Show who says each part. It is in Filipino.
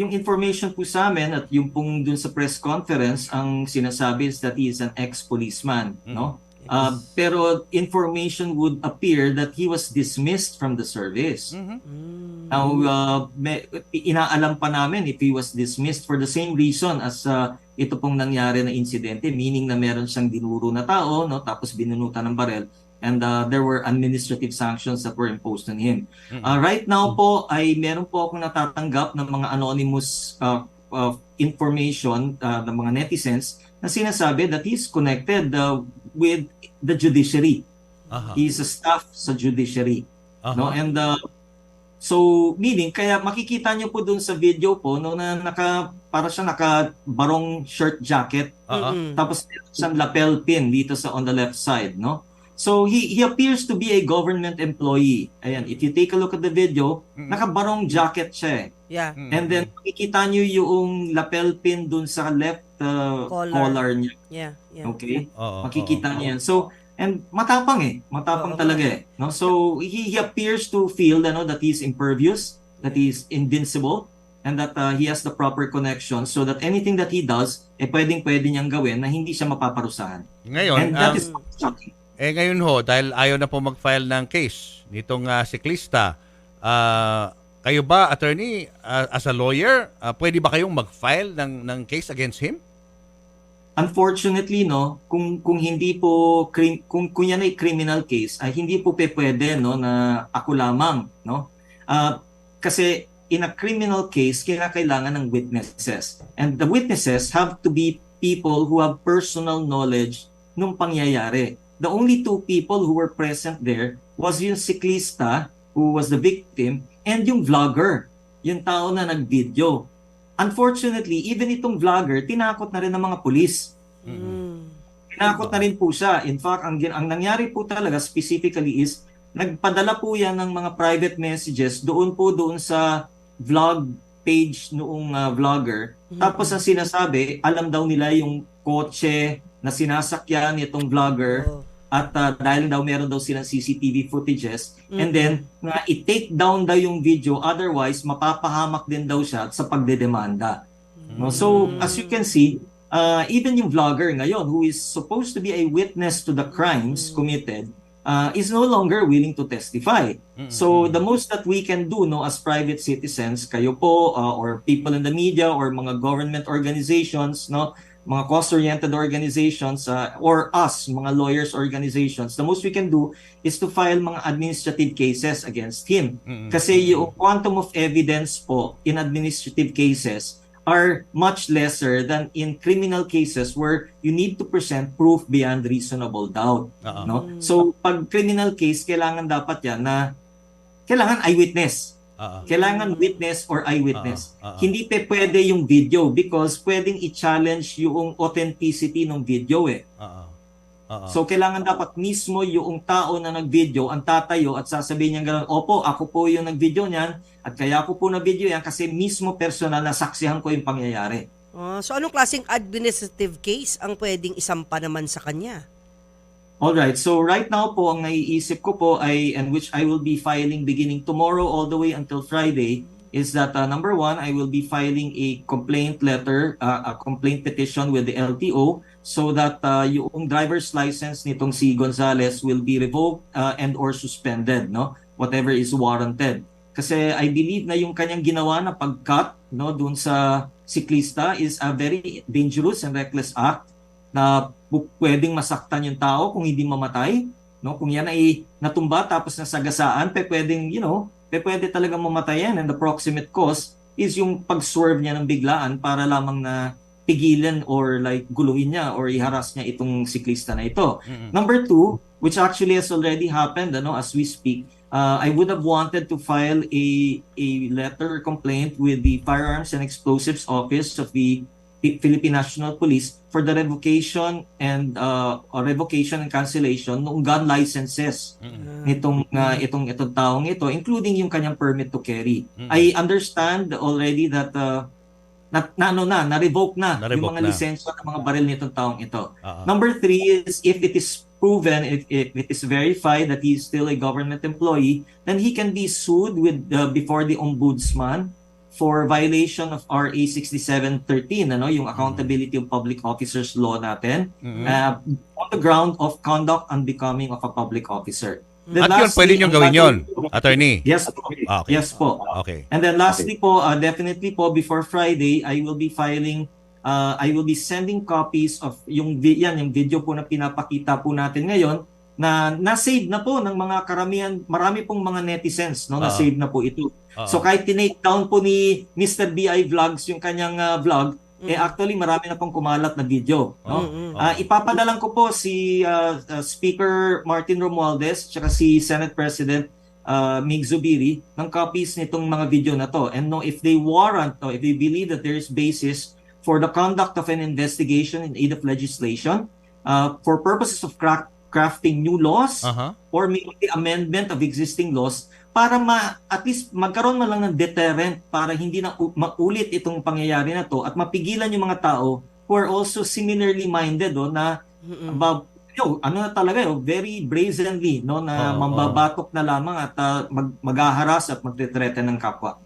Speaker 1: yung information po sa amin at yung pong dun sa press conference, ang sinasabi is that he is an ex-policeman, no? Uh, pero information would appear that he was dismissed from the service.
Speaker 2: Mhm.
Speaker 3: Mm.
Speaker 1: Now, uh, may, inaalam pa namin if he was dismissed for the same reason as uh, ito pong nangyari na insidente, meaning na meron siyang dinuro na tao, no, tapos binunutan ng barel, and uh, there were administrative sanctions that were imposed on him. Uh, right now po ay meron po akong natatanggap ng mga anonymous uh, uh, information uh, ng mga netizens na sinasabi that he's connected uh, with the judiciary.
Speaker 2: Aha.
Speaker 1: He's a staff sa judiciary.
Speaker 2: Aha.
Speaker 1: No? And uh, so meaning kaya makikita niyo po dun sa video po no na naka para siya naka barong shirt jacket.
Speaker 3: Mm-mm.
Speaker 1: tapos siyang lapel pin dito sa on the left side no. So he he appears to be a government employee. Ayan, if you take a look at the video,
Speaker 2: Mm.
Speaker 1: naka-barong jacket siya. eh.
Speaker 3: Yeah.
Speaker 2: Mm.
Speaker 1: And then makikita niyo yung lapel pin dun sa left uh,
Speaker 3: Collar.
Speaker 1: collar niya.
Speaker 3: Yeah. Yeah.
Speaker 1: Okay?
Speaker 2: Oo,
Speaker 1: Makikita
Speaker 2: oo.
Speaker 1: niyo yan. So, and matapang eh. Matapang
Speaker 3: Oo.
Speaker 1: talaga eh. No? So, he, he appears to feel ano, that he's impervious, that he's invincible, and that uh, he has the proper connection so that anything that he does, eh pwedeng pwede niyang gawin na hindi siya mapaparusahan.
Speaker 2: Ngayon,
Speaker 1: and that
Speaker 2: um,
Speaker 1: is shocking.
Speaker 2: Eh ngayon ho, dahil ayaw na po mag-file ng case nitong ah, siklista, ah, kayo ba, attorney, ah, as a lawyer, ah, pwede ba kayong mag-file ng, ng case against him?
Speaker 1: Unfortunately, no, kung kung hindi po kung kung yan ay criminal case, ay hindi po pe pwede no na ako lamang, no? Ah, kasi in a criminal case, kinakailangan ng witnesses. And the witnesses have to be people who have personal knowledge nung pangyayari. The only two people who were present there was yung siklista who was the victim and yung vlogger, yung tao na nag-video. Unfortunately, even itong vlogger, tinakot na rin ng mga pulis.
Speaker 3: Mm.
Speaker 1: Tinakot na rin po siya. In fact, ang, ang nangyari po talaga specifically is, nagpadala po yan ng mga private messages doon po doon sa vlog page noong uh, vlogger. Tapos ang sinasabi, alam daw nila yung kotse na sinasakyan nitong vlogger
Speaker 3: Oh.
Speaker 1: At uh, dahil daw meron daw silang CCTV footages and then nga i-take down daw yung video otherwise mapapahamak din daw siya sa pagdedemanda. No? So as you can see, uh, even yung vlogger ngayon who is supposed to be a witness to the crimes committed uh, is no longer willing to testify. So the most that we can do no as private citizens, kayo po uh, or people in the media or mga government organizations no mga cost-oriented organizations uh, or us, mga lawyers organizations, the most we can do is to file mga administrative cases against him. Kasi yung quantum of evidence po in administrative cases are much lesser than in criminal cases where you need to present proof beyond reasonable doubt.
Speaker 2: Oo.
Speaker 1: No? So, pag criminal case, kailangan dapat yan na kailangan eyewitness.
Speaker 2: Oo.
Speaker 1: Kailangan witness or eyewitness.
Speaker 2: Oo, oo.
Speaker 1: Hindi pe pwede yung video because pwedeng i-challenge yung authenticity ng video eh.
Speaker 2: Oo.
Speaker 1: So kailangan dapat mismo yung tao na nag-video ang tatayo at sasabihin niya gano'n, Opo, ako po yung nag-video niyan at kaya ako po na-video yan kasi mismo personal na saksihan ko yung pangyayari.
Speaker 3: Ah, so anong klaseng administrative case ang pwedeng isampa naman sa kanya?
Speaker 1: Alright, so right now po ang naiisip ko po ay and which I will be filing beginning tomorrow all the way until Friday is that uh, number one, I will be filing a complaint letter, uh, a complaint petition with the LTO so that uh, yung driver's license nitong si Gonzales will be revoked uh, and or suspended, no? Whatever is warranted. Kasi I believe na yung kanyang ginawa na pag-cut no doon sa siklista is a very dangerous and reckless act na pwedeng masaktan yung tao kung hindi mamatay, no? Kung yan ay natumba tapos nasagasaan, pe pwedeng, you know, pe pwede talaga mamatay yan and the proximate cause is yung pag-swerve niya ng biglaan para lamang na pigilan or like guluhin niya or iharas niya itong siklista na ito. Number two, which actually has already happened ano, as we speak, uh, I would have wanted to file a, a letter complaint with the Firearms and Explosives Office of the Philippine National Police for the revocation and uh, or revocation and cancellation ng gun licenses nitong uh, itong itong taong ito including yung kanyang permit to carry. I understand already that uh, na, na ano na na-revoke na
Speaker 2: Na-revoke
Speaker 1: yung mga
Speaker 2: na.
Speaker 1: lisensya ng mga baril nitong taong ito.
Speaker 2: Oo.
Speaker 1: Number three is if it is proven, if, if it is verified that he is still a government employee, then he can be sued with uh, before the ombudsman for violation of RA 6713 ano yung accountability of public officers law natin
Speaker 2: Mhm.
Speaker 1: uh, on the ground of conduct unbecoming of a public officer. Then
Speaker 2: At yun, pwede nyo gawin yun, attorney.
Speaker 1: Yes po.
Speaker 2: Ah, okay.
Speaker 1: Yes po.
Speaker 2: Okay.
Speaker 1: And then lastly po, uh, definitely po before Friday, I will be filing uh, I will be sending copies of yung yan yung video po na pinapakita po natin ngayon na na-save na po ng mga karamihan, marami pong mga netizens no,
Speaker 2: Ah.
Speaker 1: na-save na po ito.
Speaker 2: Oo.
Speaker 1: So kahit tinake down po ni Mr. BI Vlogs yung kanyang uh, vlog, eh
Speaker 3: Mm.
Speaker 1: actually marami na pong kumalat na video. No?
Speaker 3: Mm-mm.
Speaker 1: Ah, ipapadalan ko po si ah, ah, Speaker Martin Romualdez at si Senate President uh, Mig Zubiri ng copies nitong mga video na to. And no, if they warrant, no, if they believe that there is basis for the conduct of an investigation in aid of legislation uh, for purposes of crack, crafting new laws
Speaker 2: Aha.
Speaker 1: or maybe amendment of existing laws para ma at least magkaroon man lang ng deterrent para hindi na u- maulit itong pangyayari na to at mapigilan yung mga tao who are also similarly minded oh, na
Speaker 3: Mm-mm.
Speaker 1: ba, yo, ano na talaga yo, very brazenly no na
Speaker 2: Oo,
Speaker 1: mambabatok na lamang at ah, mag maghaharas at magte-threaten ng kapwa.